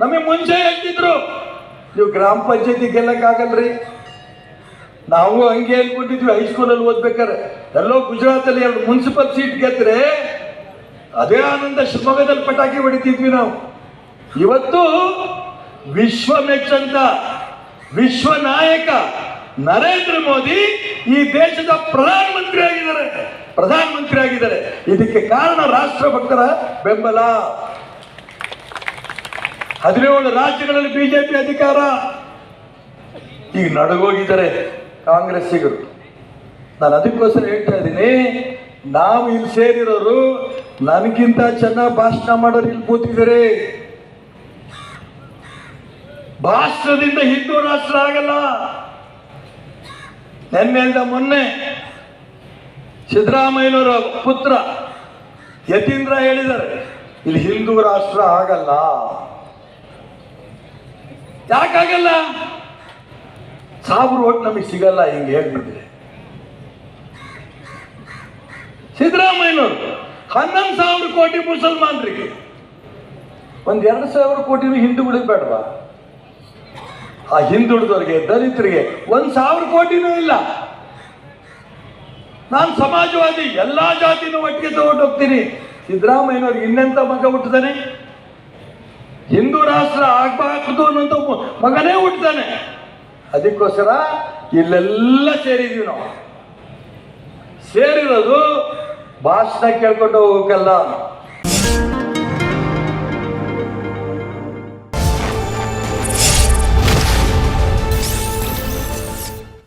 ನಮಗೆ ಮುಂಚೆ ಹೇಳ್ತಿದ್ರು. ನೀವು ಗ್ರಾಮ ಪಂಚಾಯತಿ ಗೆಲ್ಲಕ್ಕಾಗಲ್ರಿ ನಾವು ಹಂಗೆ ಅನ್ಕೊಂಡಿದ್ವಿ ಹೈಸ್ಕೂಲಲ್ಲಿ ಓದ್ಬೇಕಾರೆ ಎಲ್ಲೋ ಗುಜರಾತಲ್ಲಿ ಎರಡು ಮುನ್ಸಿಪಲ್ ಸೀಟ್ ಗೆದ್ರೆ ಅದೇ ಆನಂದ ಶಿವಮೊಗ್ಗದಲ್ಲಿ ಪಟಾಕಿ ಹೊಡಿತಿದ್ವಿ ನಾವು. ಇವತ್ತು ವಿಶ್ವ ಮೆಚ್ಚಂತ ವಿಶ್ವ ನಾಯಕ ನರೇಂದ್ರ ಮೋದಿ ಈ ದೇಶದ ಪ್ರಧಾನಮಂತ್ರಿ ಆಗಿದ್ದಾರೆ ಪ್ರಧಾನಮಂತ್ರಿ ಆಗಿದ್ದಾರೆ ಇದಕ್ಕೆ ಕಾರಣ ರಾಷ್ಟ್ರ ಭಕ್ತರ ಬೆಂಬಲ. ಹದಿನೇಳು ರಾಜ್ಯಗಳಲ್ಲಿ ಬಿಜೆಪಿ ಅಧಿಕಾರ. ಈಗ ನಡುಗೋಗಿದ್ದಾರೆ ಕಾಂಗ್ರೆಸ್ಸಿಗರು. ನಾನು ಅದಕ್ಕೋಸ್ಕರ ಹೇಳ್ತಾ ಇದ್ದೀನಿ, ನಾವು ಇಲ್ಲಿ ಸೇರಿರೋರು ನನಗಿಂತ ಚೆನ್ನಾಗಿ ಭಾಷಣ ಮಾಡೋರು ಇಲ್ಲಿ ಕೂತಿದ್ದಾರೆ. ಭಾಷಣದಿಂದ ಹಿಂದೂ ರಾಷ್ಟ್ರ ಆಗಲ್ಲ. ನಿನ್ನೆಯಿಂದ ಮೊನ್ನೆ ಸಿದ್ದರಾಮಯ್ಯನವರ ಪುತ್ರ ಯತೀಂದ್ರ ಹೇಳಿದ್ದಾರೆ, ಇಲ್ಲಿ ಹಿಂದೂ ರಾಷ್ಟ್ರ ಆಗಲ್ಲ. ಯಾಕಾಗಲ್ಲ? ಸಾವಿರ ಓಟ್ ನಮಗೆ ಸಿಗಲ್ಲ, ಹಿಂಗೆ ಹೇಳ್ಬಿಟ್ಟಿದೆ. ಸಿದ್ದರಾಮಯ್ಯನವರು, ಹನ್ನೊಂದು ಸಾವಿರ ಕೋಟಿ ಮುಸಲ್ಮಾನರಿಗೆ. ಒಂದು ಎರಡು ಸಾವಿರ ಕೋಟಿ ಹಿಂದೂಗಳಿಗೆ ಬೇಡವಾ ಆ ಹಿಂದುಳಿದವರಿಗೆ ದಲಿತರಿಗೆ ಒಂದು ಸಾವಿರ ಕೋಟಿನೂ ಇಲ್ಲ. ನಾನು ಸಮಾಜವಾದಿ, ಎಲ್ಲಾ ಜಾತಿನೂ ಒಟ್ಟಿಗೆ ತಗೊಂಡು ಹೋಗ್ತೀನಿ. ಸಿದ್ದರಾಮಯ್ಯನವ್ರಿಗೆ ಇನ್ನೆಂತ ಮಗ ಹುಟ್ಟುತ್ತಾನೆ ಹಿಂದೂ ರಾಷ್ಟ್ರ ಆಗ್ಬಾರ್ದು ಅನ್ನೋಂಥ ಮಗನೇ ಹುಟ್ಟುತ್ತಾನೆ ಅದಕ್ಕೋಸ್ಕರ ಇಲ್ಲೆಲ್ಲ ಸೇರಿದೀವಿ ನಾವು. ಸೇರಿರೋದು ಭಾಷಣ ಕೇಳ್ಕೊಂಡು ಹೋಗಲ್ಲ